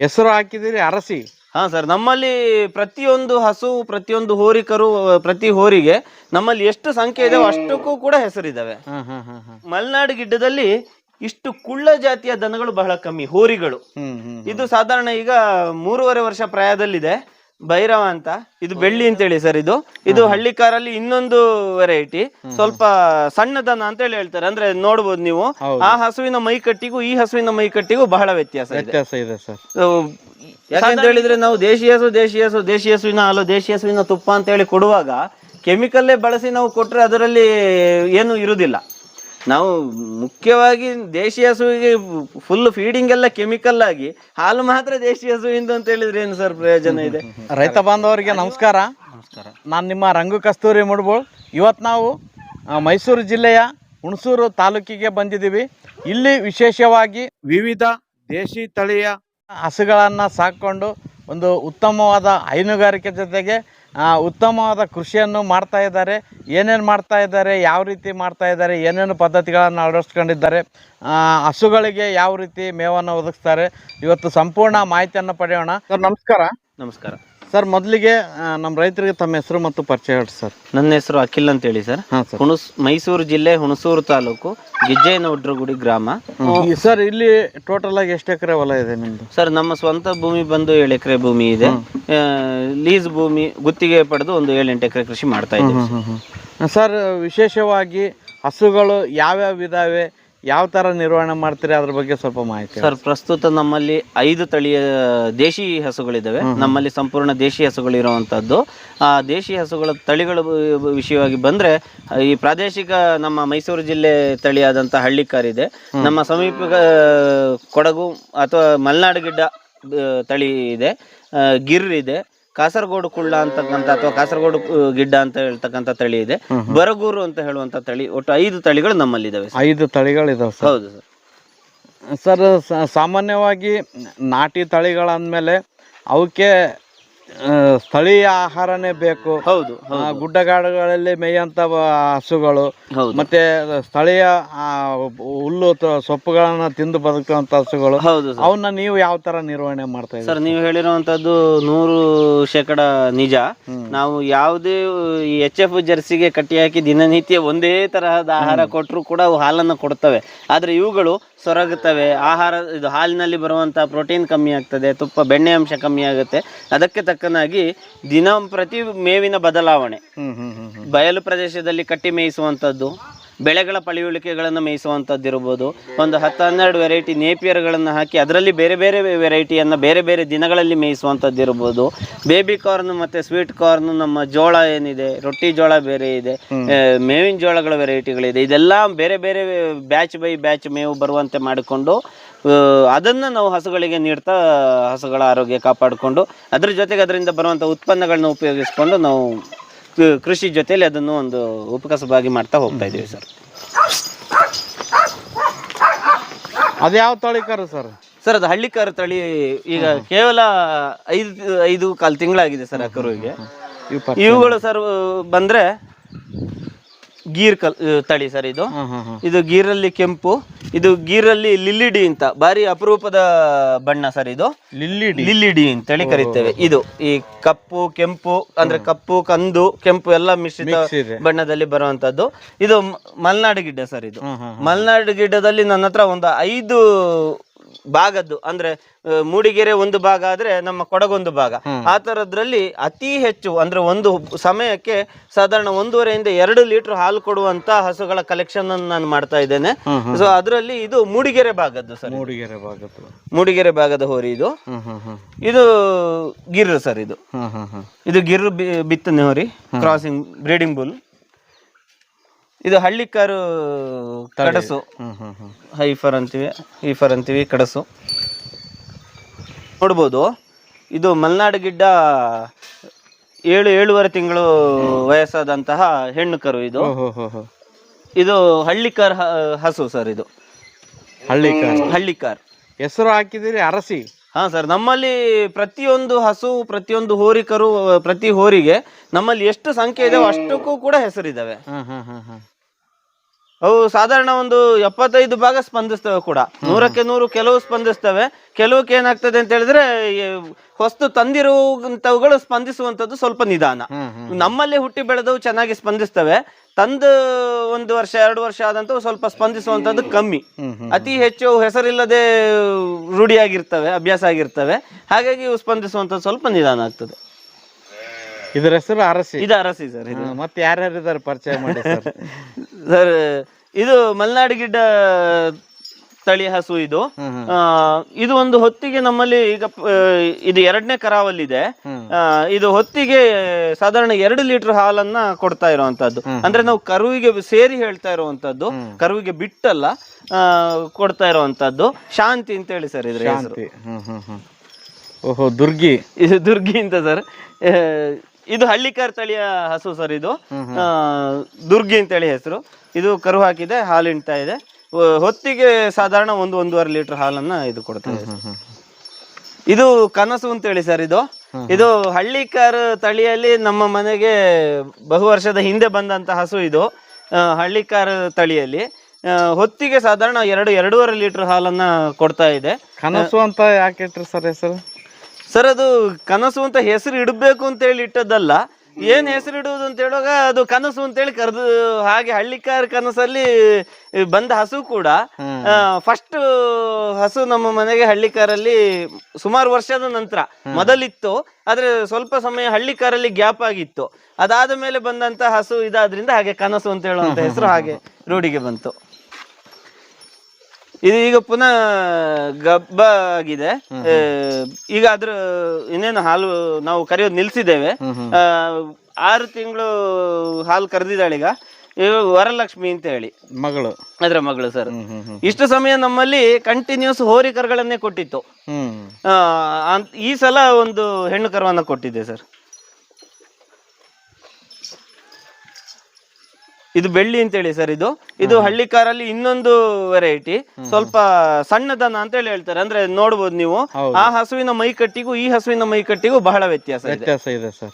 ಹೆಸರು ಹಾಕಿದಿರಿ ಅರಸಿ. ಹಾ ಸರ್ ನಮ್ಮಲ್ಲಿ ಪ್ರತಿಯೊಂದು ಹಸು ಪ್ರತಿಯೊಂದು ಹೋರಿಕರು ಪ್ರತಿ ಹೋರಿಗೆ ನಮ್ಮಲ್ಲಿ ಎಷ್ಟು ಸಂಖ್ಯೆ ಇದಾವೆ ಅಷ್ಟಕ್ಕೂ ಕೂಡ ಹೆಸರಿದಾವೆ. ಮಲೆನಾಡು ಗಿಡ್ಡದಲ್ಲಿ ಇಷ್ಟು ಕುಳ್ಳ ಜಾತಿಯ ದನಗಳು ಬಹಳ ಕಮ್ಮಿ ಹೋರಿಗಳು. ಇದು ಸಾಧಾರಣ ಈಗ ಮೂರುವರೆ ವರ್ಷ ಪ್ರಾಯದಲ್ಲಿದೆ. ಭೈರವ ಅಂತ. ಇದು ಬೆಳ್ಳಿ ಅಂತ ಹೇಳಿ ಸರ್ ಇದು. ಇದು ಹಳ್ಳಿಕಾರಲ್ಲಿ ಇನ್ನೊಂದು ವೆರೈಟಿ ಸ್ವಲ್ಪ ಸಣ್ಣದನ ಅಂತ ಹೇಳಿ ಹೇಳ್ತಾರೆ. ಅಂದ್ರೆ ನೋಡ್ಬೋದು ನೀವು. ಆ ಹಸುವಿನ ಮೈಕಟ್ಟಿಗೂ ಈ ಹಸುವಿನ ಮೈಕಟ್ಟಿಗೂ ಬಹಳ ವ್ಯತ್ಯಾಸ ಇದೆ. ವ್ಯತ್ಯಾಸ ಇದೆ ಸರ್. ಯಾಕಂತ ಹೇಳಿದ್ರೆ ನಾವು ದೇಶೀಯ ಹಸು ದೇಶೀಯ ಹಸು ದೇಶೀಯ ಹಸುವಿನ ಹಾಲು ದೇಶೀಯ ಹಸುವಿನ ತುಪ್ಪ ಅಂತ ಹೇಳಿ ಕೊಡುವಾಗ ಕೆಮಿಕಲ್ಲೇ ಬಳಸಿ ನಾವು ಕೊಟ್ರೆ ಅದರಲ್ಲಿ ಏನು ಇರುವುದಿಲ್ಲ ನಾವು ಮುಖ್ಯವಾಗಿ ದೇಶಿ ಹಸುವಿಗೆ ಫುಲ್ ಫೀಡಿಂಗ್ ಎಲ್ಲ ಕೆಮಿಕಲ್ ಆಗಿ ಹಾಲು ಮಾತ್ರ ದೇಶಿ ಹಸುವಿಂದ ಅಂತ ಹೇಳಿದ್ರೆ ಏನು ಸರ್ ಪ್ರಯೋಜನ ಇದೆ? ರೈತ ಬಾಂಧವರಿಗೆ ನಮಸ್ಕಾರ. ನಮಸ್ಕಾರ ನಾನು ನಿಮ್ಮ ರಂಗು ಕಸ್ತೂರಿ ಮುಡ್ಬೋಳ್. ಇವತ್ತು ನಾವು ಮೈಸೂರು ಜಿಲ್ಲೆಯ ಹುಣಸೂರು ತಾಲೂಕಿಗೆ ಬಂದಿದ್ದೀವಿ. ಇಲ್ಲಿ ವಿಶೇಷವಾಗಿ ವಿವಿಧ ದೇಶಿ ತಳಿಯ ಹಸುಗಳನ್ನು ಸಾಕ್ಕೊಂಡು ಒಂದು ಉತ್ತಮವಾದ ಹೈನುಗಾರಿಕೆ ಜೊತೆಗೆ ಉತ್ತಮವಾದ ಕೃಷಿಯನ್ನು ಮಾಡ್ತಾ ಇದ್ದಾರೆ. ಏನೇನು ಮಾಡ್ತಾ ಇದ್ದಾರೆ, ಯಾವ ರೀತಿ ಮಾಡ್ತಾ ಇದ್ದಾರೆ, ಏನೇನು ಪದ್ಧತಿಗಳನ್ನು ಅಳವಡಿಸ್ಕೊಂಡಿದ್ದಾರೆ ಹಸುಗಳಿಗೆ ಯಾವ ರೀತಿ ಮೇವನ್ನು ಒದಗಿಸ್ತಾರೆ, ಇವತ್ತು ಸಂಪೂರ್ಣ ಮಾಹಿತಿಯನ್ನು ಪಡೆಯೋಣ. ಸರ್, ನಮಸ್ಕಾರ. ನಮಸ್ಕಾರ. ಸರ್ ಮೊದಲಿಗೆ ನಮ್ಮ ರೈತರಿಗೆ ತಮ್ಮ ಹೆಸರು ಮತ್ತು ಪರಿಚಯ ಹೇಳಿ ಸರ್. ನನ್ನ ಹೆಸರು ಅಖಿಲ್ ಅಂತ ಹೇಳಿ ಸರ್. ಹಾಂ ಸರ್. ಹುಣಸ್ ಮೈಸೂರು ಜಿಲ್ಲೆ ಹುಣಸೂರು ತಾಲೂಕು ಗಿಜ್ಜಯ್ಯನವಡ್ರಗುಡಿ ಗ್ರಾಮ. ಈ ಸರ್ ಇಲ್ಲಿ ಟೋಟಲ್ ಆಗಿ ಎಷ್ಟು ಎಕರೆ ಹೊಲ ಇದೆ ನಿಮ್ದು? ಸರ್ ನಮ್ಮ ಸ್ವಂತ ಭೂಮಿ ಬಂದು ಏಳು ಎಕರೆ ಭೂಮಿ ಇದೆ. ಆ, ಲೀಸ್ ಭೂಮಿ ಗುತ್ತಿಗೆ ಪಡೆದು ಒಂದು ಏಳೆಂಟು ಎಕರೆ ಕೃಷಿ ಮಾಡ್ತಾ ಇದ್ದೀವಿ ಸರ್ ವಿಶೇಷವಾಗಿ ಹಸುಗಳು ಯಾವ್ಯಾವ ಇದಾವೆ? ಯಾವ ಥರ ನಿರ್ವಹಣೆ ಮಾಡ್ತೀರಿ ಅದ್ರ ಬಗ್ಗೆ ಸ್ವಲ್ಪ ಮಾಹಿತಿ ಸರ್ ಪ್ರಸ್ತುತ ನಮ್ಮಲ್ಲಿ ಐದು ತಳಿಯ ದೇಶಿ ಹಸುಗಳಿದ್ದಾವೆ ನಮ್ಮಲ್ಲಿ ಸಂಪೂರ್ಣ ದೇಶಿ ಹಸುಗಳು ಇರುವಂತದ್ದು ಆ ದೇಶಿ ಹಸುಗಳ ತಳಿಗಳ ವಿಷಯವಾಗಿ ಬಂದ್ರೆ ಈ ಪ್ರಾದೇಶಿಕ ನಮ್ಮ ಮೈಸೂರು ಜಿಲ್ಲೆ ತಳಿಯಾದಂಥ ಹಳ್ಳಿಕಾರಿದೆ ನಮ್ಮ ಸಮೀಪ ಕೊಡಗು ಅಥವಾ ಮಲೆನಾಡು ಗಿಡ್ಡ ತಳಿ ಇದೆ. ಗಿರ್ ಇದೆ. ಕಾಸರಗೋಡು ಕುಳ್ಳ ಅಂತಕ್ಕಂಥ ಅಥವಾ ಕಾಸರಗೋಡು ಗಿಡ್ಡ ಅಂತ ಹೇಳ್ತಕ್ಕಂಥ ತಳಿ ಇದೆ. ಬರಗೂರು ಅಂತ ಹೇಳುವಂತ ತಳಿ ಒಟ್ಟು ಐದು ತಳಿಗಳು ನಮ್ಮಲ್ಲಿದ್ದಾವೆ ಸರ್. ಐದು ತಳಿಗಳಿದಾವೆ ಸರ್. ಹೌದು ಸರ್. ಸರ್ ಸಾಮಾನ್ಯವಾಗಿ ನಾಟಿ ತಳಿಗಳಂದಮೇಲೆ ಅವಕ್ಕೆ ಸ್ಥಳೀಯ ಆಹಾರನೇ ಬೇಕು. ಹೌದು ಗುಡ್ಡಗಾಡುಗಳಲ್ಲಿ ಮೇಯಂತ ಹಸುಗಳು ಮತ್ತೆ ಸ್ಥಳೀಯ ಹುಲ್ಲು ಸೊಪ್ಪುಗಳನ್ನ ತಿಂದು ಬದುಕುವಂತ ಹಸುಗಳು ಹೌದು ಅವನ್ನ ನೀವು ಯಾವ ತರ ನಿರ್ವಹಣೆ ಮಾಡ್ತಾ ಇದ್ದೀರಿ? ಸರ್ ನೀವು ಹೇಳಿರುವಂತದ್ದು ನೂರು ಶೇಕಡ ನಿಜ. ನಾವು ಯಾವುದೇ ಎಚ್ ಎಫ್ ಜರ್ಸಿಗೆ ಕಟ್ಟಿ ಹಾಕಿ ದಿನನಿತ್ಯ ಒಂದೇ ತರಹದ ಆಹಾರ ಕೊಟ್ಟರು ಕೂಡ ಅವು ಹಾಲನ್ನು ಕೊಡ್ತವೆ. ಆದ್ರೆ ಇವುಗಳು ಸೊರಗುತ್ತವೆ. ಆಹಾರ ಇದು ಹಾಲಿನಲ್ಲಿ ಬರುವಂತಹ ಪ್ರೋಟೀನ್ ಕಮ್ಮಿ ಆಗ್ತದೆ ತುಪ್ಪ ಬೆಣ್ಣೆ ಅಂಶ ಕಮ್ಮಿ ಆಗುತ್ತೆ. ಅದಕ್ಕೆ ತಕ್ಕನಾಗಿ ದಿನ ಪ್ರತಿ ಮೇವಿನ ಬದಲಾವಣೆ. ಬಯಲು ಪ್ರದೇಶದಲ್ಲಿ ಕಟ್ಟಿ ಮೇಯಿಸುವಂಥದ್ದು ಬೆಳೆಗಳ ಪಳಿಯುಳಿಕೆಗಳನ್ನು ಮೇಯಿಸುವಂಥದ್ದು ಇರ್ಬೋದು ಒಂದು ಹತ್ತು ಹನ್ನೆರಡು ವೆರೈಟಿ ನೇಪಿಯರ್ಗಳನ್ನು ಹಾಕಿ ಅದರಲ್ಲಿ ಬೇರೆ ಬೇರೆ ವೆರೈಟಿಯನ್ನು ಬೇರೆ ಬೇರೆ ದಿನಗಳಲ್ಲಿ ಮೇಯಿಸುವಂಥದ್ದು ಇರ್ಬೋದು ಬೇಬಿ ಕಾರ್ನ್ ಮತ್ತು ಸ್ವೀಟ್ ಕಾರ್ನ್ ನಮ್ಮ ಜೋಳ ಏನಿದೆ ರೊಟ್ಟಿ ಜೋಳ ಬೇರೆ ಇದೆ ಮೇವಿನ ಜೋಳಗಳ ವೆರೈಟಿಗಳಿದೆ ಇದೆಲ್ಲ ಬೇರೆ ಬೇರೆ ಬ್ಯಾಚ್ ಬೈ ಬ್ಯಾಚ್ ಮೇವು ಬರುವಂತೆ ಮಾಡಿಕೊಂಡು ಅದನ್ನು ನಾವು ಹಸುಗಳಿಗೆ ನೀಡ್ತಾ ಹಸುಗಳ ಆರೋಗ್ಯ ಕಾಪಾಡಿಕೊಂಡು ಅದ್ರ ಜೊತೆಗೆ ಅದರಿಂದ ಬರುವಂಥ ಉತ್ಪನ್ನಗಳನ್ನ ಉಪಯೋಗಿಸ್ಕೊಂಡು ನಾವು ಕೃಷಿ ಜೊತೆಯಲ್ಲಿ ಅದನ್ನು ಒಂದು ಉಪಕಸಬಾಗಿ ಮಾಡ್ತಾ ಹೋಗ್ತಾ ಇದ್ದೀವಿ ಸರ್. ಅದ್ಯಾವ ತಳಿ ಕರು ಸರ್? ಸರ್ ಅದು ಹಳ್ಳಿ ಹಳ್ಳಿಕಾರ ತಳಿ ಈಗ ಕೇವಲ ಐದು ಐದು ಕಾಲು ತಿಂಗಳಾಗಿದೆ ಸರ್ ಆ ಕರುವಿಗೆ. ಇವುಗಳು ಸರ್ ಬಂದ್ರೆ ಗೀರ್ ಕಲ್ ತಳಿ ಸರ್ ಇದು. ಇದು ಗೀರಲ್ಲಿ ಕೆಂಪು ಇದು ಗೀರಲ್ಲಿ ಲಿಲ್ಲಿಡಿ ಅಂತ ಬಾರಿ ಅಪರೂಪದ ಬಣ್ಣ ಸರ್ ಇದು. ಲಿಲ್ಲಿಡಿ. ಲಿಲ್ಲಿಡಿ ಅಂತೇಳಿ ಕರಿತೇವೆ. ಇದು ಈ ಕಪ್ಪು ಕೆಂಪು ಅಂದ್ರೆ ಕಪ್ಪು ಕಂದು ಕೆಂಪು ಎಲ್ಲ ಮಿಶ್ರಿತ ಬಣ್ಣದಲ್ಲಿ ಬರುವಂತದ್ದು. ಇದು ಮಲ್ನಾಡು ಮಲೆನಾಡು ಗಿಡ್ಡ ಸರ್ ಇದು. ಹ್ಮ್ ಗಿಡ್ಡದಲ್ಲಿ ನನ್ನ ಹತ್ರ ಒಂದು ಐದು ಭಾಗದ್ದು. ಅಂದ್ರೆ ಮೂಡಿಗೆರೆ ಒಂದು ಭಾಗ ಆದ್ರೆ ನಮ್ಮ ಕೊಡಗೊಂದು ಭಾಗ. ಆ ತರದ್ರಲ್ಲಿ ಅತಿ ಹೆಚ್ಚು ಅಂದ್ರೆ ಒಂದು ಸಮಯಕ್ಕೆ ಸಾಧಾರಣ ಒಂದೂವರೆಯಿಂದ ಎರಡು ಲೀಟರ್ ಹಾಲು ಕೊಡುವಂತ ಹಸುಗಳ ಕಲೆಕ್ಷನ್ ನಾನು ಮಾಡ್ತಾ ಇದ್ದೇನೆ. ಸೊ ಅದರಲ್ಲಿ ಇದು ಮೂಡಿಗೆರೆ ಭಾಗದ್ದು ಸರ್. ಮೂಡಿಗೆರೆ ಭಾಗದ್ದು. ಮೂಡಿಗೆರೆ ಭಾಗದ ಹೋರಿ ಇದು. ಇದು ಗಿರ್ ಸರ್ ಇದು. ಇದು ಗಿರ್ ಬಿತ್ತನೆ ಹೋರಿ. ಕ್ರಾಸಿಂಗ್ ಬ್ರೀಡಿಂಗ್ ಬುಲ್ ಇದು ಹಳ್ಳಿಕಾರು ಕಡಸು. ಹ್ಮ್ ಹ್ಮ್ ಹ್ಮ್. ಹೈಫರ್ ಅಂತೀವಿ ಹೈಫರ್ ಅಂತೀವಿ ಕಡಸು. ನೋಡ್ಬೋದು. ಇದು ಮಲ್ನಾಡು ಗಿಡ್ಡ ಏಳು ಏಳುವರೆ ತಿಂಗಳು ವಯಸ್ಸಾದಂತಹ ಹೆಣ್ಣು ಕರು ಇದು. ಇದು ಹಳ್ಳಿ ಕಾರ್ ಹಸು ಸರ್ ಇದು. ಹಳ್ಳಿ ಹಳ್ಳಿ ಕಾರ್ ಹೆಸರು ಹಾಕಿದಿರಿ ಅರಸಿ. ಹಾ ಸರ್, ನಮ್ಮಲ್ಲಿ ಪ್ರತಿಯೊಂದು ಹಸು, ಪ್ರತಿಯೊಂದು ಹೋರಿಕರು, ಪ್ರತಿ ಹೋರಿಗೆ ನಮ್ಮಲ್ಲಿ ಎಷ್ಟು ಸಂಖ್ಯೆ ಇದಾವೆ ಅಷ್ಟಕ್ಕೂ ಕೂಡ ಹೆಸರಿದ್ದಾವೆ ಹ್ಮ್ ಹ್ಮ್ ಹ್ಮ್ ಹ್ಮ್. ಅವು ಸಾಧಾರಣ ಒಂದು ಎಪ್ಪತ್ತೈದು ಭಾಗ ಸ್ಪಂದಿಸ್ತವೆ ಕೂಡ. ನೂರಕ್ಕೆ ನೂರು ಕೆಲವು ಸ್ಪಂದಿಸ್ತವೆ. ಕೆಲವಕ್ಕೆ ಏನಾಗ್ತದೆ ಅಂತ ಹೇಳಿದ್ರೆ ಹೊಸ್ತು ತಂದಿರುವಂತವುಗಳು ಸ್ಪಂದಿಸುವಂತದ್ದು ಸ್ವಲ್ಪ ನಿಧಾನ. ನಮ್ಮಲ್ಲಿ ಹುಟ್ಟಿ ಬೆಳೆದವು ಚೆನ್ನಾಗಿ ಸ್ಪಂದಿಸ್ತವೆ. ತಂದು ಒಂದು ವರ್ಷ ಎರಡು ವರ್ಷ ಆದಂತವು ಸ್ವಲ್ಪ ಸ್ಪಂದಿಸುವಂತದ್ದು ಕಮ್ಮಿ. ಅತಿ ಹೆಚ್ಚು ಹೆಸರಿಲ್ಲದೆ ರೂಢಿಯಾಗಿರ್ತವೆ ಅಭ್ಯಾಸ ಆಗಿರ್ತವೆ. ಹಾಗಾಗಿ ಇವು ಸ್ಪಂದಿಸುವಂತದ್ದು ಸ್ವಲ್ಪ ನಿಧಾನ ಆಗ್ತದೆ. ಇದರ ಹೆಸರು ಅರಸಿ. ಇದು ಅರಸಿ ಸರ್ ಇದು. ಮತ್ತೆ ಯಾರ್ಯಾರು ಇದಾರೆ ಪರಿಚಯ ಮಾಡಿ ಸರ್? ಸರ್ ಇದು ಮಲೆನಾಡು ಗಿಡ್ಡ ತಳಿ ಹಸು ಇದು. ಆ, ಇದು ಒಂದು ಹೊತ್ತಿಗೆ ನಮ್ಮಲ್ಲಿ ಈಗ ಪ- ಇದು ಎರಡನೇ ಕರಾವಲ್ಲಿದೆ ಆ, ಇದು ಹೊತ್ತಿಗೆ ಸಾಧಾರಣ ಎರಡು ಲೀಟರ್ ಹಾಲನ್ನ ಕೊಡ್ತಾ ಇರುವಂತದ್ದು ಅಂದ್ರೆ ನಾವು ಕರುವಿಗೆ ಸೇರಿ ಹೇಳ್ತಾ ಇರುವಂತದ್ದು ಕರುವಿಗೆ ಬಿಟ್ಟಲ್ಲ ಆ, ಕೊಡ್ತಾ ಇರುವಂತದ್ದು ಶಾಂತಿ ಅಂತ ಹೇಳಿ ಸರ್ ಇದ್ರ ಹೆಸರು. ಶಾಂತಿ. ಹ್ಮ್ ಹ್ಮ್ ಹ್ಮ್. ಓಹೋ ದುರ್ಗಿ. ಇದು ದುರ್ಗಿ ಅಂತ ಸರ್. ಇದು ಹಳ್ಳಿಕಾರ್ ತಳಿಯ ಹಸು ಸರ್ ಇದು. ಆ, ದುರ್ಗಿ ಅಂತೇಳಿ ಹೆಸರು. ಇದು ಕರು ಹಾಕಿದೆ ಹಾಲು ಇಣ್ತಾ ಇದೆ. ಹೊತ್ತಿಗೆ ಸಾಧಾರಣ ಒಂದು ಒಂದೂವರೆ ಲೀಟರ್ ಹಾಲನ್ನ ಇದು ಕೊಡ್ತಾ ಇದೆ. ಕನಸು ಅಂತೇಳಿ ಸರ್ ಇದು. ಇದು ಹಳ್ಳಿಕಾರ್ ತಳಿಯಲ್ಲಿ ನಮ್ಮ ಮನೆಗೆ ಬಹು ವರ್ಷದ ಹಿಂದೆ ಬಂದಂತ ಹಸು ಇದು. ಹಳ್ಳಿಕಾರ್ ತಳಿಯಲ್ಲಿ. ಹೊತ್ತಿಗೆ ಸಾಧಾರಣ ಎರಡು ಎರಡೂವರೆ ಲೀಟರ್ ಹಾಲನ್ನ ಕೊಡ್ತಾ ಇದೆ. ಕನಸು ಅಂತ ಯಾಕೆ ಸರ್ ಹೆಸರು? ಸರ್ ಅದು ಕನಸು ಅಂತ ಹೆಸರು ಇಡಬೇಕು ಅಂತ ಹೇಳಿ ಇಟ್ಟದ್ದಲ್ಲ. ಏನ್ ಹೆಸರು ಇಡುವುದು ಅಂತ ಹೇಳುವಾಗ ಅದು ಕನಸು ಅಂತ ಹೇಳಿ ಕರೆದು ಹಾಗೆ ಹಳ್ಳಿಕಾರ ಕನಸಲ್ಲಿ ಬಂದ ಹಸು ಕೂಡ ಫಸ್ಟ್ ಹಸು ನಮ್ಮ ಮನೆಗೆ ಹಳ್ಳಿಕಾರಲ್ಲಿ ಸುಮಾರು ವರ್ಷದ ನಂತರ ಮೊದಲಿತ್ತು. ಆದ್ರೆ ಸ್ವಲ್ಪ ಸಮಯ ಹಳ್ಳಿಕಾರಲ್ಲಿ ಗ್ಯಾಪ್ ಆಗಿತ್ತು. ಅದಾದ ಮೇಲೆ ಬಂದಂತ ಹಸು ಇದಾದ್ರಿಂದ ಹಾಗೆ ಕನಸು ಅಂತ ಹೇಳುವಂತ ಹೆಸರು ಹಾಗೆ ರೂಢಿಗೆ ಬಂತು. ಇದು ಈಗ ಪುನಃ ಗಬ್ಬ ಆಗಿದೆ ಈಗ ಅದ್ರ ಇನ್ನೇನು ಹಾಲು ನಾವು ಕರೆಯೋದು ನಿಲ್ಸಿದ್ದೇವೆ. ಆ, ಆರು ತಿಂಗಳು ಹಾಲು ಕರೆದಿದ್ದಾಳೆ ಈಗ. ವರಲಕ್ಷ್ಮಿ ಅಂತ ಹೇಳಿ. ಮಗಳು. ಅದ್ರ ಮಗಳು ಸರ್ ಹ್ಮ್ ಹ್ಮ್ ಹ್ಮ್. ಇಷ್ಟು ಸಮಯ ನಮ್ಮಲ್ಲಿ ಕಂಟಿನ್ಯೂಸ್ ಹೋರಿ ಕರುಗಳನ್ನೇ ಕೊಟ್ಟಿತ್ತು. ಹ್ಮ್. ಆ, ಅಂತ್- ಈ ಸಲ ಒಂದು ಹೆಣ್ಣು ಕರವನ್ನ ಕೊಟ್ಟಿದೆ ಸರ್ ಇದು ಬೆಳ್ಳಿ ಅಂತೇಳಿ ಸರ್ ಇದು. ಇದು ಹಳ್ಳಿ ಕಾರಲ್ಲಿ ಇನ್ನೊಂದು ವೆರೈಟಿ ಸ್ವಲ್ಪ ಸಣ್ಣದನ ಅಂತ ಹೇಳಿ ಹೇಳ್ತಾರೆ. ಅಂದ್ರೆ ನೋಡ್ಬೋದು ನೀವು. ಆ ಹಸುವಿನ ಮೈಕಟ್ಟಿಗೂ ಈ ಹಸುವಿನ ಮೈಕಟ್ಟಿಗೂ ಬಹಳ ವ್ಯತ್ಯಾಸ ಇದೆ. ವ್ಯತ್ಯಾಸ ಇದೆ ಸರ್.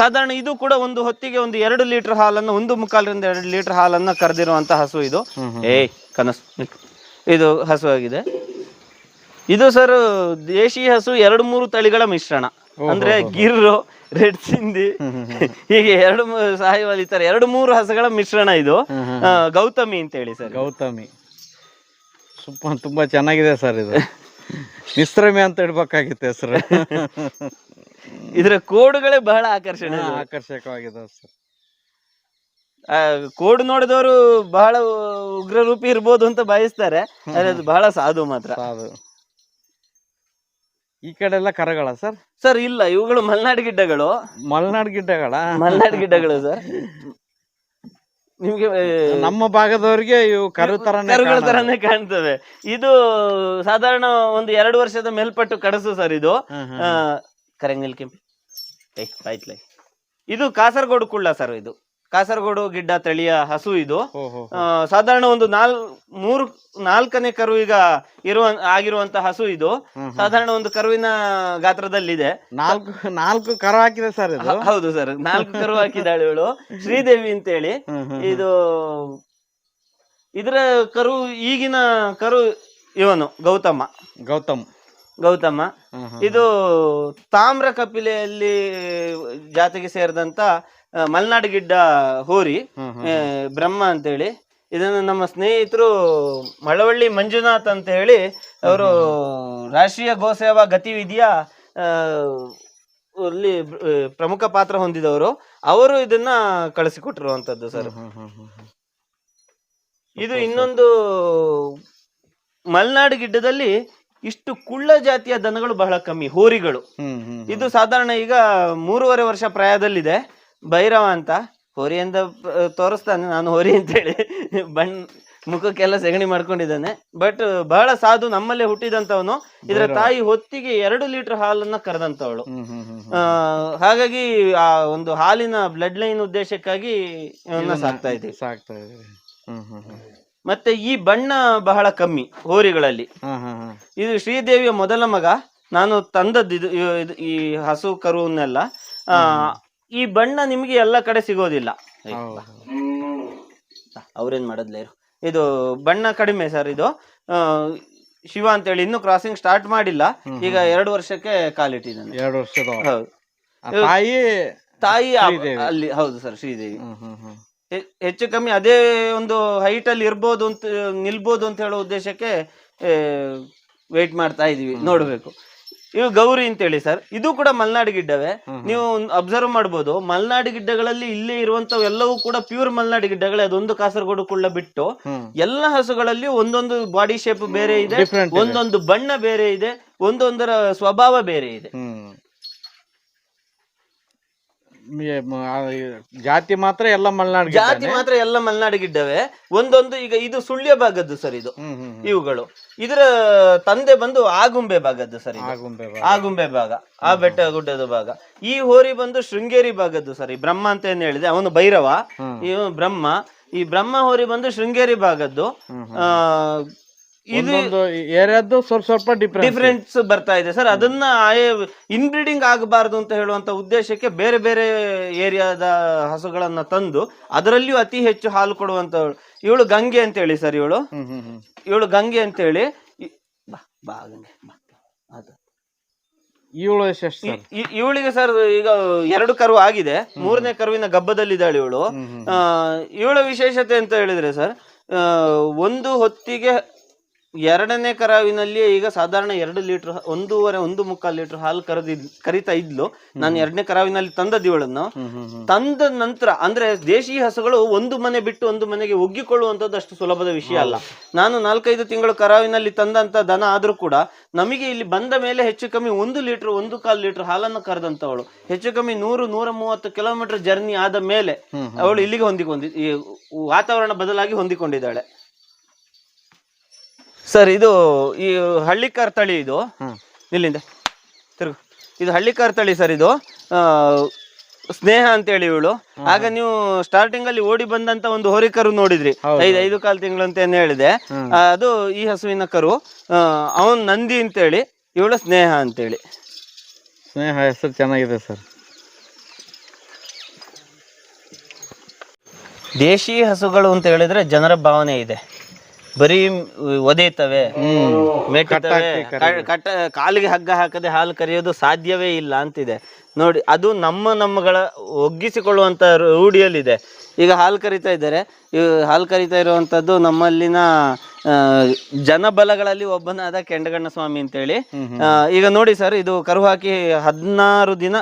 ಸಾಧಾರಣ ಇದು ಕೂಡ ಒಂದು ಹೊತ್ತಿಗೆ ಒಂದು ಎರಡು ಲೀಟರ್ ಹಾಲನ್ನು ಒಂದು ಮುಕ್ಕಾಲರಿಂದ ಎರಡು ಲೀಟರ್ ಹಾಲನ್ನ ಕರೆದಿರುವಂತ ಹಸು ಇದು. ಏಯ್ ಕನಸು. ಇದು ಹಸು ಆಗಿದೆ. ಇದು ಸರ್ ದೇಶಿ ಹಸು ಎರಡು ಮೂರು ತಳಿಗಳ ಮಿಶ್ರಣ. ಅಂದ್ರೆ ಗಿರ್ರು ರೆಡ್ ಸಿಂಧಿ. ಹೀಗೆ ಎರಡು ಮೂರು ಸಾಹಿವಾಲ್ ಈ ತರ ಎರಡು ಮೂರು ಹಸುಗಳ ಮಿಶ್ರಣ ಇದು. ಗೌತಮಿ ಅಂತ ಹೇಳಿ ಸರ್. ಗೌತಮಿ. ಸುಪ್ಪ ತುಂಬಾ ಚೆನ್ನಾಗಿದೆ ಸರ್ ಇದು. ಮಿಶ್ರಮಿ ಅಂತ ಇಡ್ಬೇಕಾಗಿತ್ತು ಹೆಸರು. ಇದರ ಕೋಡುಗಳೇ ಬಹಳ ಆಕರ್ಷಣೆ ಆಕರ್ಷಕವಾಗಿದೆ ಸರ್. ಕೋಡು ನೋಡಿದವರು ಬಹಳ ಉಗ್ರ ರೂಪಿ ಇರ್ಬೋದು ಅಂತ ಬಯಸ್ತಾರೆ ಅದು ಬಹಳ ಸಾಧು ಮಾತ್ರ. ಅದು ಈ ಕಡೆ ಎಲ್ಲ ಕರಗಳ ಸರ್? ಸರ್ ಇಲ್ಲ. ಇವುಗಳು ಮಲ್ನಾಡ್ ಗಿಡ್ಡಗಳು. ಮಲ್ನಾಡ್ ಗಿಡ್ಡಗಳ? ಮಲ್ನಾಡ್ ಗಿಡ್ಡಗಳು ಸರ್. ನಿಮ್ಗೆ ನಮ್ಮ ಭಾಗದವರಿಗೆ ಇವು ಕರು ತರ ಕರುಗಳ. ತರನೇ ಕಾಣ್ತವೆ ಇದು ಸಾಧಾರಣ ಒಂದು ಎರಡು ವರ್ಷದ ಮೇಲ್ಪಟ್ಟು ಕಡಸು ಸರ್ ಇದು. ಕರೆಂಗಿಲ್ ಹ್ಮ್. ಆ, ಕರಂಗಿಲ್ ಕೆಂಪಿ ಏ ಇದು ಕಾಸರಗೋಡು ಕುಳ್ಳ ಸರ್ ಇದು. ಕಾಸರಗೋಡು ಗಿಡ್ಡ ತಳಿಯ ಹಸು ಇದು. ಸಾಧಾರಣ ಒಂದು ನಾಲ್ ಮೂರು ನಾಲ್ಕನೇ ಕರು ಈಗ ಇರುವ ಆಗಿರುವಂತ ಹಸು ಇದು. ಸಾಧಾರಣ ಒಂದು ಕರುವಿನ ಗಾತ್ರದಲ್ಲಿದೆ. ನಾಲ್ಕು ನಾಲ್ಕು ಕರು ಹಾಕಿದೆ ಸರ್ ಹೌದು ಸರ್. ನಾಲ್ಕು ಕರು ಹಾಕಿದಾಳೆ ಇವಳು. ಶ್ರೀದೇವಿ ಅಂತೇಳಿ. ಇದು ಇದರ ಕರು ಈಗಿನ ಕರು ಇವನು ಗೌತಮ. ಗೌತಮ್. ಗೌತಮ. ಇದು ತಾಮ್ರ ಕಪಿಲೆಯಲ್ಲಿ ಜಾತಿಗೆ ಸೇರಿದಂತ ಮಲೆನಾಡು ಗಿಡ್ಡ ಹೋರಿ ಬ್ರಹ್ಮ ಅಂತ ಅಂತೇಳಿ. ಇದನ್ನು ನಮ್ಮ ಸ್ನೇಹಿತರು ಮಳವಳ್ಳಿ ಮಂಜುನಾಥ್ ಅಂತ ಹೇಳಿ ಅವರು ರಾಷ್ಟ್ರೀಯ ಗೋಸೇವಾ ಗತಿವಿಧಿಯ ಅಲ್ಲಿ ಪ್ರಮುಖ ಪಾತ್ರ ಹೊಂದಿದವರು. ಅವರು ಇದನ್ನ ಕಳಿಸಿಕೊಟ್ಟಿರುವಂತದ್ದು ಸರ್. ಇದು ಇನ್ನೊಂದು ಮಲ್ನಾಡು ಗಿಡ್ಡದಲ್ಲಿ ಇಷ್ಟು ಕುಳ್ಳ ಜಾತಿಯ ದನಗಳು ಬಹಳ ಕಮ್ಮಿ ಹೋರಿಗಳು. ಇದು ಸಾಧಾರಣ ಈಗ ಮೂರುವರೆ ವರ್ಷ ಪ್ರಾಯದಲ್ಲಿದೆ. ಭೈರವ ಅಂತ. ಹೋರಿ ಅಂತ ತೋರಿಸ್ತಾನೆ. ನಾನು ಹೋರಿ ಅಂತೇಳಿ ಬಣ್ಣ ಮುಖಕ್ಕೆಲ್ಲ ಸೆಗಣಿ ಮಾಡ್ಕೊಂಡಿದ್ದಾನೆ. ಬಟ್ ಬಹಳ ಸಾಧು ನಮ್ಮಲ್ಲೇ ಹುಟ್ಟಿದಂತವನು ಇದರ ತಾಯಿ ಹೊತ್ತಿಗೆ ಎರಡು ಲೀಟರ್ ಹಾಲನ್ನ ಕರೆದಂತವಳು ಹಾಗಾಗಿ ಆ ಒಂದು ಹಾಲಿನ ಬ್ಲಡ್ ಲೈನ್ ಉದ್ದೇಶಕ್ಕಾಗಿ ಸಾಕ್ತಾ ಇದ್ದೀವಿ. ಸಾಕ್ತಾ ಇದೆ ಹ್ಮ್ ಹ್ಮ್ ಹ್ಮ್. ಮತ್ತೆ ಈ ಬಣ್ಣ ಬಹಳ ಕಮ್ಮಿ ಹೋರಿಗಳಲ್ಲಿ. ಇದು ಶ್ರೀದೇವಿಯ ಮೊದಲ ಮಗ. ನಾನು ತಂದದ್ದು ಇದು ಈ ಹಸು ಕರುವನ್ನೆಲ್ಲ. ಆ, ಈ ಬಣ್ಣ ನಿಮಗೆ ಎಲ್ಲ ಕಡೆ ಸಿಗೋದಿಲ್ಲ. ಅವ್ರೇನ್ ಮಾಡೋದ್ಲೇ ಇದು ಬಣ್ಣ ಕಡಿಮೆ ಸರ್ ಇದು. ಶಿವ ಅಂತೇಳಿ ಇನ್ನು ಕ್ರಾಸಿಂಗ್ ಸ್ಟಾರ್ಟ್ ಮಾಡಿಲ್ಲ. ಈಗ ಎರಡು ವರ್ಷಕ್ಕೆ ಕಾಲಿಟ್ಟಿದ್ದಾನೆ ಎರಡು ವರ್ಷದ ಹೌದು. ತಾಯಿ ತಾಯಿ ಅಲ್ಲಿ ಹೌದು ಸರ್ ಶ್ರೀದೇವಿ. ಹೆಚ್ಚು ಕಮ್ಮಿ ಅದೇ ಒಂದು ಹೈಟ್ ಅಲ್ಲಿ ಇರ್ಬೋದು ಅಂತ ನಿಲ್ಬೋದು ಅಂತ ಹೇಳೋ ಉದ್ದೇಶಕ್ಕೆ ವೇಟ್ ಮಾಡ್ತಾ ಇದೀವಿ. ನೋಡ್ಬೇಕು. ಇವು ಗೌರಿ ಅಂತ ಹೇಳಿ ಸರ್. ಇದು ಕೂಡ ಮಲ್ನಾಡು ಗಿಡ್ಡವೇ. ನೀವು ಅಬ್ಸರ್ವ್ ಮಾಡ್ಬೋದು. ಮಲ್ನಾಡು ಗಿಡ್ಡಗಳಲ್ಲಿ ಇಲ್ಲಿ ಇರುವಂತವು ಎಲ್ಲವೂ ಕೂಡ ಪ್ಯೂರ್ ಮಲ್ನಾಡು ಗಿಡ್ಡಗಳೇ. ಅದೊಂದು ಕಾಸರಗೋಡು ಕುಳ್ಳ ಬಿಟ್ಟು ಎಲ್ಲ ಹಸುಗಳಲ್ಲಿ ಒಂದೊಂದು ಬಾಡಿ ಶೇಪ್ ಬೇರೆ ಇದೆ. ಒಂದೊಂದು ಬಣ್ಣ ಬೇರೆ ಇದೆ ಒಂದೊಂದರ ಸ್ವಭಾವ ಬೇರೆ ಇದೆ ಹ್ಮ್ ಮಿ- ಮ- ಆ, ಜಾತಿ ಮಾತ್ರ ಎಲ್ಲ ಮಲೆನಾಡು ಜಾತಿ ಮಾತ್ರ ಎಲ್ಲ ಮಲ್ನಾಡು ಗಿಡ್ಡವೆ ಒಂದೊಂದು ಈಗ ಇದು ಸುಳ್ಯ ಭಾಗದ್ದು ಸರ್ ಇದು. ಇವುಗಳು. ಇದರ ತಂದೆ ಬಂದು ಆಗುಂಬೆ ಭಾಗದ್ದು ಸರ್. ಆಗುಂಬೆ. ಆಗುಂಬೆ ಭಾಗ. ಆ ಬೆಟ್ಟ ಗುಡ್ಡದ ಭಾಗ. ಈ ಹೋರಿ ಬಂದು ಶೃಂಗೇರಿ ಭಾಗದ್ದು ಸರ್ ಈ ಬ್ರಹ್ಮ ಅಂತ ಏನ್ ಹೇಳಿದೆ. ಅವನು ಭೈರವ. ಈ ಇವನು ಬ್ರಹ್ಮ. ಈ ಬ್ರಹ್ಮ ಹೋರಿ ಬಂದು ಶೃಂಗೇರಿ ಭಾಗದ್ದು. ಆ, ಒಂದೊಂದು ಏರಿಯಾದ್ದು ಸ್ವಲ್ಪ ಸ್ವಲ್ಪ ಡಿಫ್ರೆನ್ಸ್ ಬರ್ತಾ ಇದೆ. ಸರ್ ಅದನ್ನ ಇನ್ಬ್ರೀಡಿಂಗ್ ಆಗಬಾರದು ಅಂತ ಹೇಳುವಂತ ಉದ್ದೇಶಕ್ಕೆ ಬೇರೆ ಬೇರೆ ಏರಿಯಾದ ಹಸುಗಳನ್ನ ತಂದು ಅದರಲ್ಲಿಯೂ ಅತಿ ಹೆಚ್ಚು ಹಾಲು ಕೊಡುವಂತ ಇವಳು ಗಂಗೆ ಅಂತ ಹೇಳಿ ಸರ್ ಇವಳು. ಇವಳು ಗಂಗೆ ಅಂತ ಹೇಳಿ. ಇವಳು ಇವಳಿಗೆ ಸರ್ ಈಗ ಎರಡು ಕರು ಆಗಿದೆ. ಮೂರನೇ ಕರುವಿನ ಗಬ್ಬದಲ್ಲಿದ್ದಾಳೆ ಇವಳು. ಇವಳ ವಿಶೇಷತೆ ಅಂತ ಹೇಳಿದ್ರೆ ಸರ್ ಒಂದು ಹೊತ್ತಿಗೆ ಎರಡನೇ ಕರಾವಿನಲ್ಲಿ ಈಗ ಸಾಧಾರಣ ಎರಡು ಲೀಟರ್ ಒಂದೂವರೆ ಒಂದು ಮುಕ್ಕಾಲು ಲೀಟರ್ ಹಾಲು ಕರೆದಿದ್ ಕರಿತಾ ಇದ್ಲು. ನಾನು ಎರಡನೇ ಕರಾವಿನಲ್ಲಿ ತಂದದ್ದು ಇವಳನ್ನು ತಂದ ನಂತರ ಅಂದ್ರೆ ದೇಶಿ ಹಸುಗಳು ಒಂದು ಮನೆ ಬಿಟ್ಟು ಒಂದು ಮನೆಗೆ ಒಗ್ಗಿಕೊಳ್ಳುವಂಥದ್ದು ಅಷ್ಟು ಸುಲಭದ ವಿಷಯ ಅಲ್ಲ. ನಾನು ನಾಲ್ಕೈದು ತಿಂಗಳು ಕರಾವಿನಲ್ಲಿ ತಂದಂತ ದನ ಆದ್ರೂ ಕೂಡ ನಮಗೆ ಇಲ್ಲಿ ಬಂದ ಮೇಲೆ ಹೆಚ್ಚು ಕಮ್ಮಿ ಒಂದು ಲೀಟರ್ ಒಂದು ಕಾಲು ಲೀಟರ್ ಹಾಲನ್ನು ಕರೆದಂತವಳು. ಹೆಚ್ಚು ಕಮ್ಮಿ ನೂರು ನೂರ ಮೂವತ್ತು ಕಿಲೋಮೀಟರ್ ಜರ್ನಿ ಆದ ಮೇಲೆ ಅವಳು ಇಲ್ಲಿಗೆ ಹೊಂದಿಕೊಂಡಿ ಈ ವಾತಾವರಣ ಬದಲಾಗಿ ಹೊಂದಿಕೊಂಡಿದ್ದಾಳೆ. ಸರ್ ಇದು ಈ ಹಳ್ಳಿಕಾರ್ ತಳಿ ಇದು. ಇಲ್ಲಿಂದ ತಿರುಗು. ಇದು ಹಳ್ಳಿಕಾರ್ ತಳಿ ಸರ್ ಇದು. ಆ, ಸ್ನೇಹ ಅಂತೇಳಿ ಇವಳು. ಆಗ ನೀವು ಸ್ಟಾರ್ಟಿಂಗ್ ಅಲ್ಲಿ ಓಡಿ ಬಂದಂತ ಒಂದು ಹೋರಿಕರು ನೋಡಿದ್ರಿ. ಐದು ಐದು ಕಾಲು ತಿಂಗಳು ಅಂತ ಏನ್ ಹೇಳಿದೆ. ಆ, ಅದು ಈ ಹಸುವಿನ ಕರು. ಅವನ್ ನಂದಿ ಅಂತೇಳಿ ಇವಳು ಸ್ನೇಹ ಅಂತೇಳಿ. ಸ್ನೇಹ ಹೆಸರು ಚೆನ್ನಾಗಿದೆ ಸರ್. ದೇಶಿ ಹಸುಗಳು ಅಂತ ಹೇಳಿದ್ರೆ ಜನರ ಭಾವನೆ ಇದೆ. ಬರೀ ಮೆಟ್ಟುತ್ತವೆ ಕ- ಕಟ್ಟ ಕಾಲಿಗೆ ಹಗ್ಗ ಹಾಕದೆ ಹಾಲು ಕರೆಯೋದು ಸಾಧ್ಯವೇ ಇಲ್ಲ ಅಂತಿದೆ. ನೋಡಿ ಅದು ನಮ್ಮ ನಮ್ಮಗಳ ಒಗ್ಗಿಸಿಕೊಳ್ಳುವಂತ ರೂಢಿಯಲ್ಲಿದೆ. ಈಗ ಹಾಲು ಕರಿತಾ ಇದ್ದಾರೆ. ಈ ಹಾಲು ಕರಿತಾ ಇರುವಂತದ್ದು ನಮ್ಮಲ್ಲಿನ ಜನಬಲಗಳಲ್ಲಿ ಒಬ್ಬನಾದ ಕೆಂಡಗಣ್ಣ ಸ್ವಾಮಿ ಅಂತೇಳಿ. ಈಗ ನೋಡಿ ಸರ್ ಇದು ಕರು ಹಾಕಿ ಹದಿನಾರು ದಿನ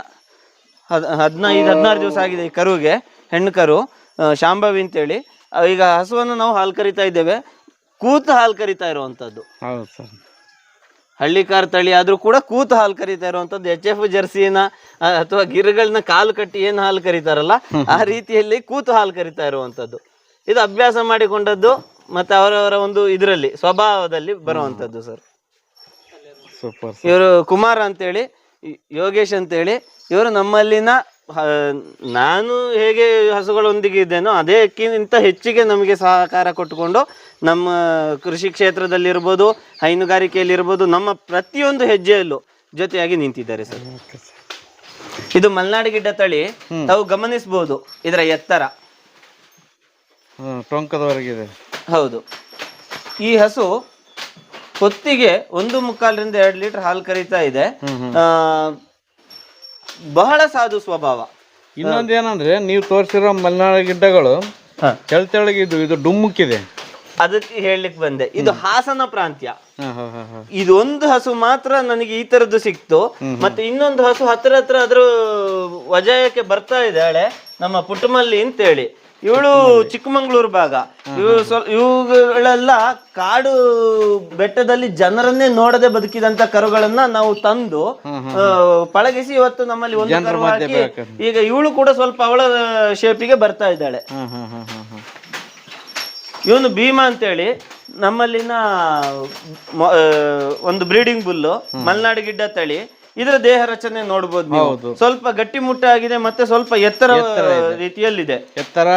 ಹದ್ ಹದಿನೈದು ಹದಿನಾರು ದಿವಸ ಆಗಿದೆ ಈ ಕರುವಿಗೆ ಹೆಣ್ಣು ಕರು ಶಾಂಬವಿ ಶಾಂಭವಿ ಅಂತೇಳಿ. ಈಗ ಹಸುವನ್ನು ನಾವು ಹಾಲು ಕರಿತಾ ಇದ್ದೇವೆ. ಕೂತು ಹಾಲು ಕರಿತಾ ಇರುವಂತದ್ದು. ಹೌದು ಸರ್. ತಳಿ ಆದ್ರೂ ಕೂಡ ಕೂತು ಹಾಲು ಕರಿತಾ ಇರುವಂತದ್ದು. ಎಚ್ ಎಫ್ ಜರ್ಸಿನ ಅಥವಾ ಗಿರ್ಗಳನ್ನ ಕಾಲು ಕಟ್ಟಿ ಏನು ಹಾಲು ಕರಿತಾರಲ್ಲ ಆ ರೀತಿಯಲ್ಲಿ ಕೂತು ಹಾಲು ಕರಿತಾ ಇರುವಂತದ್ದು. ಇದು ಅಭ್ಯಾಸ ಮಾಡಿಕೊಂಡದ್ದು ಮತ್ತೆ ಅವರವರ ಒಂದು ಇದರಲ್ಲಿ ಸ್ವಭಾವದಲ್ಲಿ ಬರುವಂತದ್ದು ಸರ್. ಸೂಪರ್ ಇವರು ಕುಮಾರ್ ಅಂತೇಳಿ ಯೋಗೇಶ್ ಅಂತೇಳಿ ಇವರು ನಮ್ಮಲ್ಲಿನ ನಾನು ಹೇಗೆ ಹಸುಗಳೊಂದಿಗೆ ಇದ್ದೇನೋ ಅದಕ್ಕಿಂತ ಹೆಚ್ಚಿಗೆ ನಮಗೆ ಸಹಕಾರ ಕೊಟ್ಟುಕೊಂಡು ನಮ್ಮ ಕೃಷಿ ಕ್ಷೇತ್ರದಲ್ಲಿರ್ಬೋದು ಹೈನುಗಾರಿಕೆಯಲ್ಲಿರ್ಬೋದು ನಮ್ಮ ಪ್ರತಿಯೊಂದು ಹೆಜ್ಜೆಯಲ್ಲೂ ಜೊತೆಯಾಗಿ ನಿಂತಿದ್ದಾರೆ ಸರ್. ಇದು ಮಲ್ನಾಡು ಗಿಡ್ಡ ತಳಿ ತಾವು ಗಮನಿಸಬಹುದು ಇದರ ಎತ್ತರ. ಟೊಂಕದವರೆಗಿದೆ ಹೌದು. ಈ ಹಸು ಹೊತ್ತಿಗೆ ಒಂದು ಮುಕ್ಕಾಲರಿಂದ ಎರಡು ಲೀಟರ್ ಹಾಲು ಕರೀತಾ ಇದೆ. ಬಹಳ ಸಾಧು ಸ್ವಭಾವ. ಇನ್ನೊಂದೇನಂದ್ರೆ ನೀವು ತೋರಿಸಿರೋ ಮಲೆನಾಡು ಗಿಡ್ಡಗಳು ಕೆಳತೆಳಗಿದ್ದು ತೆಳ ತೆಳಗಿದ್ದು ಇದು ಡುಮ್ಮುಕ್ಕಿದೆ. ಅದಕ್ಕೆ ಹೇಳಲಿಕ್ಕೆ ಬಂದೆ. ಇದು ಹಾಸನ ಪ್ರಾಂತ್ಯ. ಇದೊಂದು ಹಸು ಮಾತ್ರ ನನಗೆ ಈ ತರದ್ದು ಸಿಕ್ತು. ಮತ್ತೆ ಇನ್ನೊಂದು ಹಸು ಹತ್ರ ಹತ್ರ ಅದ್ರ ವಜಾಯಕ್ಕೆ ಬರ್ತಾ ಇದ್ದಾಳೆ ನಮ್ಮ ಪುಟ್ಟಮಲ್ಲಿ ಅಂತೇಳಿ. ಇವಳು ಚಿಕ್ಕಮಂಗ್ಳೂರು ಭಾಗ. ಇವು ಸ್ವಲ್ಪ ಇವುಗಳೆಲ್ಲ ಕಾಡು ಬೆಟ್ಟದಲ್ಲಿ ಜನರನ್ನೇ ನೋಡದೆ ಬದುಕಿದಂತ ಕರುಗಳನ್ನ ನಾವು ತಂದು ಪಳಗಿಸಿ ಇವತ್ತು ನಮ್ಮಲ್ಲಿ ಒಂದು ಕರು ಹಾಕಿ ಈಗ ಇವಳು ಕೂಡ ಸ್ವಲ್ಪ ಅವಳ ಶೇಪಿಗೆ ಬರ್ತಾ ಇದ್ದಾಳೆ. ಇವನು ಭೀಮ ಅಂತೇಳಿ ನಮ್ಮಲ್ಲಿನ ಒಂದು ಬ್ರೀಡಿಂಗ್ ಬುಲ್ಲು ಮಲ್ನಾಡು ಗಿಡ್ಡ ತಳಿ ಇದರ ದೇಹ ರಚನೆ ನೋಡ್ಬೋದು ನೀವು. ಸ್ವಲ್ಪ ಸ್ವಲ್ಪ ಗಟ್ಟಿಮುಟ್ಟಾಗಿದೆ ಮತ್ತೆ ಸ್ವಲ್ಪ ಎತ್ತರ ರೀತಿಯಲ್ಲಿದೆ. ಎತ್ತರ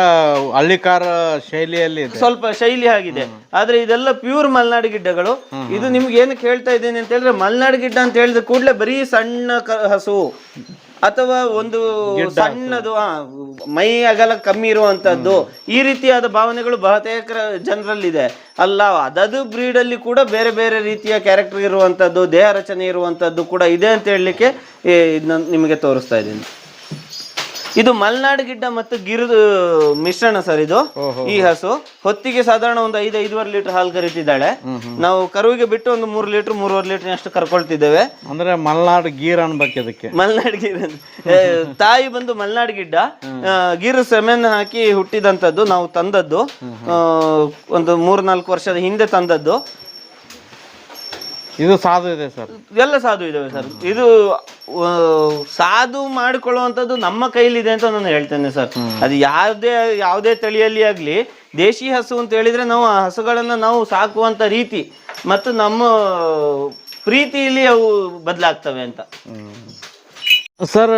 ಹಳ್ಳಿಕಾರ ಶೈಲಿಯಲ್ಲಿ ಸ್ವಲ್ಪ ಶೈಲಿ ಆಗಿದೆ. ಆದ್ರೆ ಇದೆಲ್ಲ ಪ್ಯೂರ್ ಮಲ್ನಾಡು ಗಿಡ್ಡಗಳು. ಇದು ನಿಮ್ಗೆ ಏನು ಹೇಳ್ತಾ ಇದ್ದೇನೆ ಅಂತ ಹೇಳಿದ್ರೆ ಮಲ್ನಾಡು ಗಿಡ್ಡ ಅಂತ ಹೇಳಿದ ಕೂಡಲೇ ಬರೀ ಸಣ್ಣ ಕ- ಹಸು. ಅಥವಾ ಒಂದು ಸಣ್ಣದು ಮೈ ಅಗಲ ಕಮ್ಮಿ ಇರುವಂತದ್ದು ಈ ರೀತಿಯಾದ ಭಾವನೆಗಳು ಬಹುತೇಕ ಜನರಲ್ಲಿದೆ. ಅಲ್ಲ ಅದದು ಬ್ರೀಡ್ ಅಲ್ಲಿ ಕೂಡ ಬೇರೆ ಬೇರೆ ರೀತಿಯ ಕ್ಯಾರೆಕ್ಟರ್ ಇರುವಂತದ್ದು ದೇಹ ರಚನೆ ಇರುವಂತದ್ದು ಕೂಡ ಇದೆ ಅಂತ ಹೇಳಲಿಕ್ಕೆ ನಿಮಗೆ ತೋರಿಸ್ತಾ ಇದ್ದೀನಿ. ಇದು ಮಲ್ನಾಡ್ ಗಿಡ್ಡ ಮತ್ತು ಗಿರಿದು ಮಿಶ್ರಣ ಸರ್ ಇದು. ಈ ಹಸು ಹೊತ್ತಿಗೆ ಸಾಧಾರಣ ಒಂದು ಐದು ಐದುವರೆ ಲೀಟರ್ ಹಾಲು ಕರಿತಿದ್ದಾಳೆ. ನಾವು ಕರುವಿಗೆ ಬಿಟ್ಟು ಒಂದು ಮೂರು ಲೀಟರ್ ಮೂರುವರೆ ಲೀಟರ್ ಅಷ್ಟು ಕರ್ಕೊಳ್ತಿದ್ದೇವೆ. ಅಂದ್ರೆ ಮಲ್ನಾಡ್ ಗೀರ್ ಅನ್ಬೇಕು ಇದಕ್ಕೆ. ಮಲ್ನಾಡ್ ಗೀರ್ ತಾಯಿ ಬಂದು ಮಲ್ನಾಡ್ ಗಿಡ್ಡ ಗಿರು ಸೆಮೆನ್ ಹಾಕಿ ಹುಟ್ಟಿದಂತದ್ದು ನಾವು ತಂದದ್ದು. ಒಂದು ಮೂರ್ನಾಲ್ಕು ವರ್ಷದ ಹಿಂದೆ ತಂದದ್ದು. ಇದು ಸಾಧು ಇದೆ ಸರ್. ಎಲ್ಲ ಸಾಧು ಇದಾವೆ ಸರ್. ಇದು ಆ, ಸಾಧು ಮಾಡಿಕೊಳ್ಳುವಂಥದ್ದು ನಮ್ಮ ಕೈಲಿದೆ ಅಂತ ನಾನು ಹೇಳ್ತೇನೆ ಸರ್. ಅದು ಯಾವುದೇ ಯಾವುದೇ ತಳಿಯಲ್ಲಿ ಆಗಲಿ ದೇಶಿ ಹಸು ಅಂತ ಹೇಳಿದ್ರೆ ನಾವು ಆ ಹಸುಗಳನ್ನು ನಾವು ಸಾಕುವಂಥ ರೀತಿ ಮತ್ತು ನಮ್ಮ ಪ್ರೀತಿಯಲ್ಲಿ ಅವು ಬದಲಾಗ್ತವೆ ಅಂತ. ಸರ್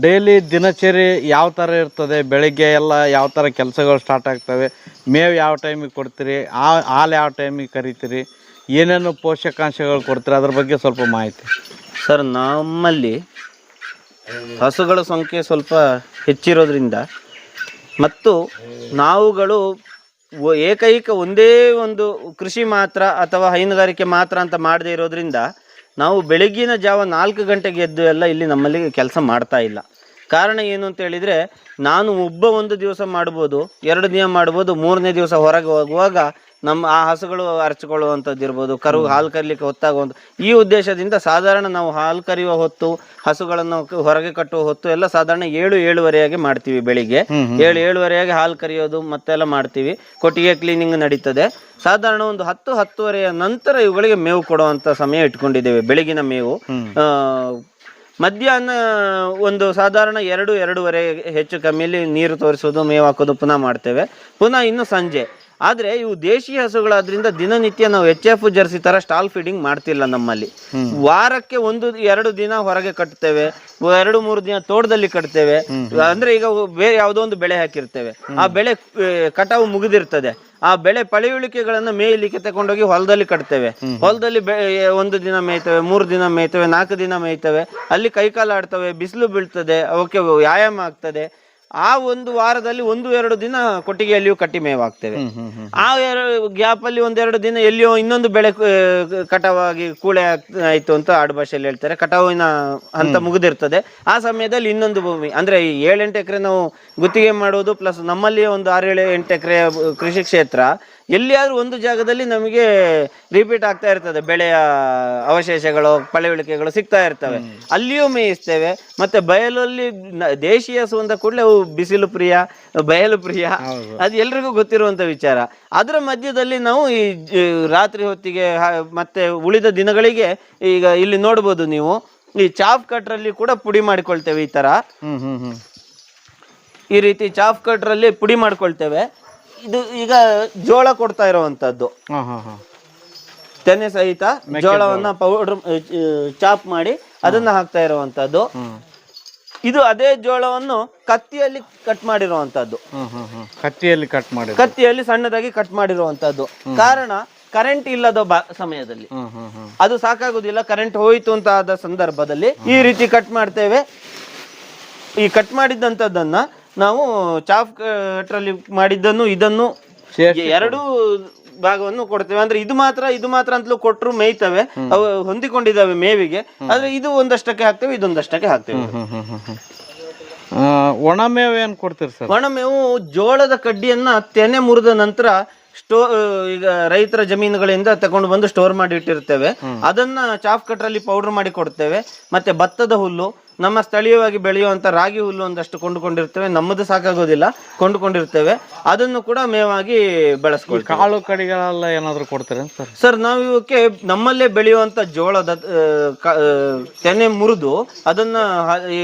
ಡೈಲಿ ದಿನಚರಿ ಯಾವ ಥರ ಇರ್ತದೆ? ಬೆಳಿಗ್ಗೆ ಎಲ್ಲ ಯಾವ ಥರ ಕೆಲಸಗಳು ಸ್ಟಾರ್ಟ್ ಆಗ್ತವೆ? ಮೇವು ಯಾವ ಟೈಮಿಗೆ ಕೊಡ್ತೀರಿ? ಆ ಹಾಲು ಯಾವ ಟೈಮಿಗೆ ಕರಿತೀರಿ? ಏನೇನು ಪೋಷಕಾಂಶಗಳು ಕೊಡ್ತಾರೆ? ಅದ್ರ ಬಗ್ಗೆ ಸ್ವಲ್ಪ ಮಾಹಿತಿ. ಸರ್, ನಮ್ಮಲ್ಲಿ ಹಸುಗಳ ಸಂಖ್ಯೆ ಸ್ವಲ್ಪ ಹೆಚ್ಚಿರೋದ್ರಿಂದ ಮತ್ತು ನಾವುಗಳು ಏಕೈಕ ಒಂದೇ ಒಂದು ಕೃಷಿ ಮಾತ್ರ ಅಥವಾ ಹೈನುಗಾರಿಕೆ ಮಾತ್ರ ಅಂತ ಮಾಡದೇ ಇರೋದ್ರಿಂದ ನಾವು ಬೆಳಗ್ಗಿನ ಜಾವ ನಾಲ್ಕು ಗಂಟೆಗೆ ಎದ್ದು ಎಲ್ಲ ಇಲ್ಲಿ ನಮ್ಮಲ್ಲಿ ಕೆಲಸ ಮಾಡ್ತಾ ಇಲ್ಲ. ಕಾರಣ ಏನು ಅಂತ ಹೇಳಿದರೆ, ನಾನು ಒಬ್ಬ ಒಂದು ದಿವಸ ಮಾಡ್ಬೋದು, ಎರಡು ದಿನ ಮಾಡ್ಬೋದು, ಮೂರನೇ ದಿವಸ ಹೊರಗೆ ಹೋಗುವಾಗ ನಮ್ಮ ಆ ಹಸುಗಳು ಅರಚಿಕೊಳ್ಳುವಂಥದ್ದು ಇರ್ಬೋದು ಕರು ಹಾಲು ಕರಿಲಿಕ್ಕೆ ಹೊತ್ತಾಗುವಂಥ ಈ ಉದ್ದೇಶದಿಂದ ಸಾಧಾರಣ ನಾವು ಹಾಲು ಕರೆಯುವ ಹೊತ್ತು ಹಸುಗಳನ್ನು ಹೊರಗೆ ಕಟ್ಟುವ ಹೊತ್ತು ಎಲ್ಲ ಸಾಧಾರಣ ಏಳು ಏಳುವರೆಯಾಗಿ ಮಾಡ್ತೀವಿ ಬೆಳಿಗ್ಗೆ. ಏಳು ಏಳುವರೆಯಾಗಿ ಹಾಲು ಕರೆಯೋದು ಮತ್ತೆಲ್ಲ ಮಾಡ್ತೀವಿ. ಕೊಟ್ಟಿಗೆ ಕ್ಲೀನಿಂಗ್ ನಡೀತದೆ. ಸಾಧಾರಣ ಒಂದು ಹತ್ತು ಹತ್ತುವರೆಯ ನಂತರ ಇವುಗಳಿಗೆ ಮೇವು ಕೊಡುವಂತ ಸಮಯ ಇಟ್ಕೊಂಡಿದ್ದೇವೆ ಬೆಳಗಿನ ಮೇವು. ಆ, ಮಧ್ಯಾಹ್ನ ಒಂದು ಸಾಧಾರಣ ಎರಡು ಎರಡೂವರೆ ಹೆಚ್ಚು ಕಮ್ಮಿಯಲ್ಲಿ ನೀರು ತೋರಿಸೋದು ಮೇವು ಹಾಕೋದು ಪುನಃ ಮಾಡ್ತೇವೆ. ಪುನಃ ಇನ್ನು ಸಂಜೆ. ಆದರೆ ಇವು ದೇಶಿ ಹಸುಗಳಾದ್ರಿಂದ ದಿನನಿತ್ಯ ನಾವು ಎಚ್ ಎಫ್ ಜರ್ಸಿ ಥರ ಸ್ಟಾಲ್ ಫೀಡಿಂಗ್ ಮಾಡ್ತಿಲ್ಲ ನಮ್ಮಲ್ಲಿ. ವಾರಕ್ಕೆ ಒಂದು ಎರಡು ದಿನ ಹೊರಗೆ ಕಟ್ತೇವೆ ಎರಡು ಮೂರು ದಿನ ತೋಟದಲ್ಲಿ ಕಟ್ತೇವೆ. ಅಂದ್ರೆ ಈಗ ಬೇರೆ ಯಾವುದೋ ಒಂದು ಬೆಳೆ ಹಾಕಿರ್ತೇವೆ. ಆ ಬೆಳೆ ಕಟಾವು ಮುಗಿದಿರ್ತದೆ. ಆ ಬೆಳೆ ಪಳೆಯುಳಿಕೆಗಳನ್ನ ಮೇಯ್ಲಿಕ್ಕೆ ತಗೊಂಡೋಗಿ ಹೊಲದಲ್ಲಿ ಕಟ್ತೇವೆ. ಹೊಲದಲ್ಲಿ ಒಂದು ದಿನ ಮೇಯ್ತವೆ ಮೂರು ದಿನ ಮೇಯ್ತವೆ ನಾಲ್ಕು ದಿನ ಮೇಯ್ತವೆ. ಅಲ್ಲಿ ಕೈಕಾಲ ಆಡ್ತವೆ ಬಿಸಿಲು ಬೀಳ್ತದೆ ಅವಕ್ಕೆ ವ್ಯಾಯಾಮ ಆಗ್ತದೆ. ಆ ಒಂದು ವಾರದಲ್ಲಿ ಒಂದು ಎರಡು ದಿನ ಕೊಟ್ಟಿಗೆಯಲ್ಲಿಯೂ ಕಟ್ಟಿ ಮೇವಾಗ್ತೇವೆ. ಆ ಗ್ಯಾಪ್ ಅಲ್ಲಿ ಒಂದೆರಡು ದಿನ ಎಲ್ಲಿಯೋ ಇನ್ನೊಂದು ಬೆಳೆ ಕಟಾವಾಗಿ ಕೂಳೆ ಆಯ್ತು ಅಂತ ಆಡು ಭಾಷೆಯಲ್ಲಿ ಹೇಳ್ತಾರೆ. ಕಟಾವಿನ ಹಂತ ಮುಗಿದಿರ್ತದೆ. ಆ ಸಮಯದಲ್ಲಿ ಇನ್ನೊಂದು ಭೂಮಿ. ಅಂದ್ರೆ ಈ ಏಳೆಂಟು ಎಕರೆ ನಾವು ಗುತ್ತಿಗೆ ಮಾಡೋದು ಪ್ಲಸ್ ನಮ್ಮಲ್ಲಿ ಒಂದು ಆರೇಳು ಎಂಟು ಎಕರೆ ಕೃಷಿ ಕ್ಷೇತ್ರ. ಎಲ್ಲಿಯಾದ್ರೂ ಒಂದು ಜಾಗದಲ್ಲಿ ನಮಗೆ ರಿಪೀಟ್ ಆಗ್ತಾ ಇರ್ತದೆ. ಬೆಳೆಯ ಅವಶೇಷಗಳು ಪಳೆಯುಳಿಕೆಗಳು ಸಿಗ್ತಾ ಇರ್ತವೆ. ಅಲ್ಲಿಯೂ ಮೇಯಿಸ್ತೇವೆ. ಮತ್ತೆ ಬಯಲಲ್ಲಿ ದೇಶೀಯ ಹಸು ಅಂತ ಕೂಡಲೇ ಅವು ಬಿಸಿಲು ಪ್ರಿಯ ಬಯಲು ಪ್ರಿಯ. ಅದು ಎಲ್ರಿಗೂ ಗೊತ್ತಿರುವಂತ ವಿಚಾರ. ಅದರ ಮಧ್ಯದಲ್ಲಿ ನಾವು ಈ ರಾತ್ರಿ ಹೊತ್ತಿಗೆ ಮತ್ತೆ ಉಳಿದ ದಿನಗಳಿಗೆ ಈಗ ಇಲ್ಲಿ ನೋಡ್ಬೋದು ನೀವು. ಈ ಚಾಫ್ ಕಟ್ರಲ್ಲಿ ಕೂಡ ಪುಡಿ ಮಾಡಿಕೊಳ್ತೇವೆ ಈ ತರ. ಹ್ಮ್ ಹ್ಮ್ ಹ್ಮ್. ಈ ರೀತಿ ಚಾಫ್ ಕಟ್ರಲ್ಲಿ ಪುಡಿ ಮಾಡ್ಕೊಳ್ತೇವೆ. ಇದು ಈಗ ಜೋಳ ಕೊಡ್ತಾ ಇರುವಂತದ್ದು. ಹಾಂ ಹಾಂ ಹಾಂ. ತೆನೆ ಸಹಿತ ಜೋಳವನ್ನ ಪೌಡರ್ ಚಾಪ್ ಮಾಡಿ ಅದನ್ನ ಹಾಕ್ತಾ ಇರುವಂತದ್ದು. ಇದು ಅದೇ ಜೋಳವನ್ನು ಕತ್ತಿಯಲ್ಲಿ ಕಟ್ ಮಾಡಿರುವಂತದ್ದು. ಹ್ಮ್ ಹ್ಮ್ ಹ್ಮ್ ಕತ್ತಿಯಲ್ಲಿ ಕಟ್ ಮಾಡಿ ಕತ್ತಿಯಲ್ಲಿ ಸಣ್ಣದಾಗಿ ಕಟ್ ಮಾಡಿರುವಂತದ್ದು. ಕಾರಣ ಕರೆಂಟ್ ಇಲ್ಲದ ಬ ಸಮಯದಲ್ಲಿ. ಹ್ಮ್ ಹ್ಮ್ ಹ್ಮ್. ಅದು ಸಾಕಾಗುದಿಲ್ಲ ಕರೆಂಟ್ ಹೋಯಿತು ಅಂತ ಆದ ಸಂದರ್ಭದಲ್ಲಿ ಈ ರೀತಿ ಕಟ್ ಮಾಡ್ತೇವೆ. ಈ ಕಟ್ ಮಾಡಿದಂಥದ್ದನ್ನ ನಾವು ಚಾಫ್ ಕಟ್ರಲ್ಲಿ ಮಾಡಿದ್ದನ್ನು ಇದನ್ನು ಎರಡು ಭಾಗವನ್ನು ಕೊಡ್ತೇವೆ. ಅಂದ್ರೆ ಇದು ಮಾತ್ರ ಇದು ಮಾತ್ರ ಅಂತಲೂ ಕೊಟ್ಟರು ಮೇಯ್ತವೆ. ಅವು ಹೊಂದಿಕೊಂಡಿದ್ದಾವೆ ಮೇವಿಗೆ. ಆದ್ರೆ ಇದು ಒಂದಷ್ಟಕ್ಕೆ ಹಾಕ್ತೇವೆ ಇದೊಂದಷ್ಟಕ್ಕೆ ಹಾಕ್ತೇವೆ. ಒಣ ಮೇವು ಏನು ಕೊಡ್ತೀರಿ ಸರ್? ಒಣಮೇವು ಜೋಳದ ಕಡ್ಡಿಯನ್ನ ತೆನೆ ಮುರಿದ ನಂತರ ಸ್ಟೋ ಈಗ ರೈತರ ಜಮೀನುಗಳಿಂದ ತಗೊಂಡು ಬಂದು ಸ್ಟೋರ್ ಮಾಡಿ ಇಟ್ಟಿರ್ತೇವೆ. ಅದನ್ನ ಚಾಫ್ ಕಟ್ರಲ್ಲಿ ಪೌಡರ್ ಮಾಡಿ ಕೊಡ್ತೇವೆ. ಮತ್ತೆ ಭತ್ತದ ಹುಲ್ಲು ನಮ್ಮ ಸ್ಥಳೀಯವಾಗಿ ಬೆಳೆಯುವಂತ ರಾಗಿ ಹುಲ್ಲು ಒಂದಷ್ಟು ಕೊಂಡುಕೊಂಡಿರ್ತೇವೆ. ನಮ್ಮದು ಸಾಕಾಗೋದಿಲ್ಲ ಕೊಂಡುಕೊಂಡಿರ್ತೇವೆ. ಅದನ್ನು ಕೂಡ ಮೇವಾಗಿ ಬೆಳೆಸ್ಕೊಳ್ತೀವಿ. ಕಾಳು ಕಡಿಗಳೆಲ್ಲ ಏನಾದರೂ ಕೊಡ್ತಾರೆ ಸರ್? ಸರ್ ನಾವು ಇವಕ್ಕೆ ನಮ್ಮಲ್ಲೇ ಬೆಳೆಯುವಂತ ಜೋಳದ ತೆನೆ ಮುರಿದು ಅದನ್ನ ಈ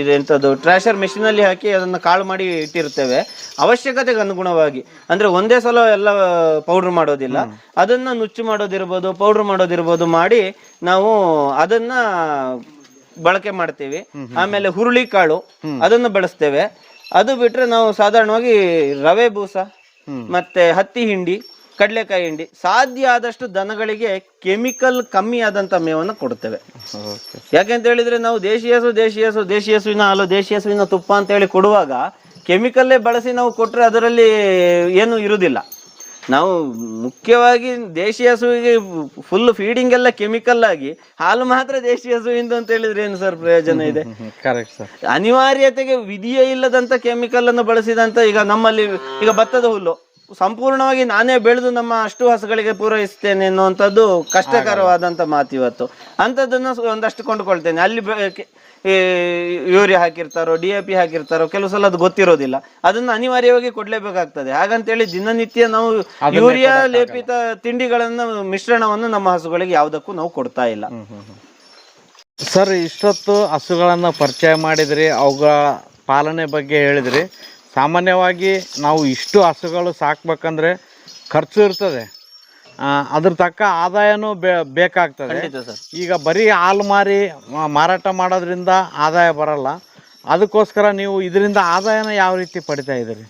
ಇದೆಂಥದ್ದು ಇದೆಂತದ್ದು ಟ್ರ್ಯಾಶರ್ ಮೆಷಿನ್ ಅಲ್ಲಿ ಹಾಕಿ ಅದನ್ನ ಕಾಳು ಮಾಡಿ ಇಟ್ಟಿರ್ತೇವೆ. ಅವಶ್ಯಕತೆಗೆ ಅನುಗುಣವಾಗಿ. ಅಂದ್ರೆ ಒಂದೇ ಸಲ ಎಲ್ಲ ಪೌಡರ್ ಮಾಡೋದಿಲ್ಲ. ಅದನ್ನ ನುಚ್ಚು ಮಾಡೋದಿರ್ಬೋದು ಪೌಡರ್ ಮಾಡೋದಿರ್ಬೋದು ಮಾಡಿ ನಾವು ಅದನ್ನ ಬಳಕೆ ಮಾಡ್ತೀವಿ. ಆಮೇಲೆ ಹುರುಳಿ ಕಾಳು ಅದನ್ನು ಬಳಸ್ತೇವೆ. ಅದು ಬಿಟ್ರೆ ನಾವು ಸಾಧಾರಣವಾಗಿ ರವೆ ಬೂಸ ಮತ್ತೆ ಹತ್ತಿ ಹಿಂಡಿ ಕಡಲೆಕಾಯಿ ಹಿಂಡಿ ಸಾಧ್ಯ ಆದಷ್ಟು ದನಗಳಿಗೆ ಕೆಮಿಕಲ್ ಕಮ್ಮಿ ಆದಂತ ಮೇವನ್ನು ಕೊಡ್ತೇವೆ ಯಾಕೆಂತ ಹೇಳಿದ್ರೆ ನಾವು ದೇಶಿ ಹಸು ದೇಶಿ ಹಸು ದೇಶಿ ಹಸುವಿನ ಹಾಲು ದೇಶಿ ಹಸುವಿನ ತುಪ್ಪ ಅಂತ ಹೇಳಿ ಕೊಡುವಾಗ ಕೆಮಿಕಲ್ಲೇ ಬಳಸಿ ನಾವು ಕೊಟ್ರೆ ಅದರಲ್ಲಿ ಏನು ಇರುವುದಿಲ್ಲ. ನಾವು ಮುಖ್ಯವಾಗಿ ದೇಶಿ ಹಸುವಿಗೆ ಫುಲ್ ಫೀಡಿಂಗ್ ಎಲ್ಲ ಕೆಮಿಕಲ್ ಆಗಿ ಹಾಲು ಮಾತ್ರ ದೇಶಿ ಹಸುವಿಂದ ಅಂತ ಹೇಳಿದ್ರೆ ಏನು ಸರ್ ಪ್ರಯೋಜನ ಇದೆ? ಕರೆಕ್ಟ್ ಸರ್ ಅನಿವಾರ್ಯತೆಗೆ ವಿಧಿಯೇ ಇಲ್ಲದಂತ ಕೆಮಿಕಲ್ ಅನ್ನು ಬಳಸಿದಂತ ಈಗ ನಮ್ಮಲ್ಲಿ ಈಗ ಭತ್ತದ ಹುಲ್ಲು. ಸಂಪೂರ್ಣವಾಗಿ ನಾನೇ ಬೆಳೆದು ನಮ್ಮ ಅಷ್ಟು ಹಸುಗಳಿಗೆ ಪೂರೈಸ್ತೇನೆ ಅನ್ನುವಂಥದ್ದು ಕಷ್ಟಕರವಾದಂತ ಮಾತು ಇವತ್ತು. ಅಂಥದ್ದನ್ನು ಒಂದಷ್ಟು ಕೊಂಡುಕೊಳ್ತೇನೆ. ಅಲ್ಲಿ ಯೂರಿಯಾ ಹಾಕಿರ್ತಾರೋ ಡಿ ಎ ಪಿ ಹಾಕಿರ್ತಾರೋ ಕೆಲವು ಸಲ ಅದು ಗೊತ್ತಿರೋದಿಲ್ಲ. ಅದನ್ನು ಅನಿವಾರ್ಯವಾಗಿ ಕೊಡ್ಲೇಬೇಕಾಗ್ತದೆ. ಹಾಗಂತೇಳಿ ದಿನನಿತ್ಯ ನಾವು ಯೂರಿಯಾ ಲೇಪಿತ ತಿಂಡಿಗಳನ್ನು ಮಿಶ್ರಣವನ್ನು ನಮ್ಮ ಹಸುಗಳಿಗೆ ಯಾವುದಕ್ಕೂ ನಾವು ಕೊಡ್ತಾ ಇಲ್ಲ. ಸರ್ ಇಷ್ಟೊತ್ತು ಹಸುಗಳನ್ನು ಪರಿಚಯ ಮಾಡಿದ್ರಿ ಅವುಗಳ ಪಾಲನೆ ಬಗ್ಗೆ ಹೇಳಿದ್ರಿ. ಸಾಮಾನ್ಯವಾಗಿ ನಾವು ಇಷ್ಟು ಹಸುಗಳು ಸಾಕ್ಬೇಕಂದ್ರೆ ಖರ್ಚು ಇರ್ತದೆ. ಅದ್ರ ತಕ್ಕ ಆದಾಯನೂ ಬೇ ಬೇಕಾಗ್ತದೆ. ಈಗ ಬರೀ ಹಾಲು ಮಾರಿ ಮಾರಾಟ ಮಾಡೋದ್ರಿಂದ ಆದಾಯ ಬರಲ್ಲ. ಅದಕ್ಕೋಸ್ಕರ ನೀವು ಇದರಿಂದ ಆದಾಯನ ಯಾವ ರೀತಿ ಪಡಿತಾ ಇದ್ದೀರಿ?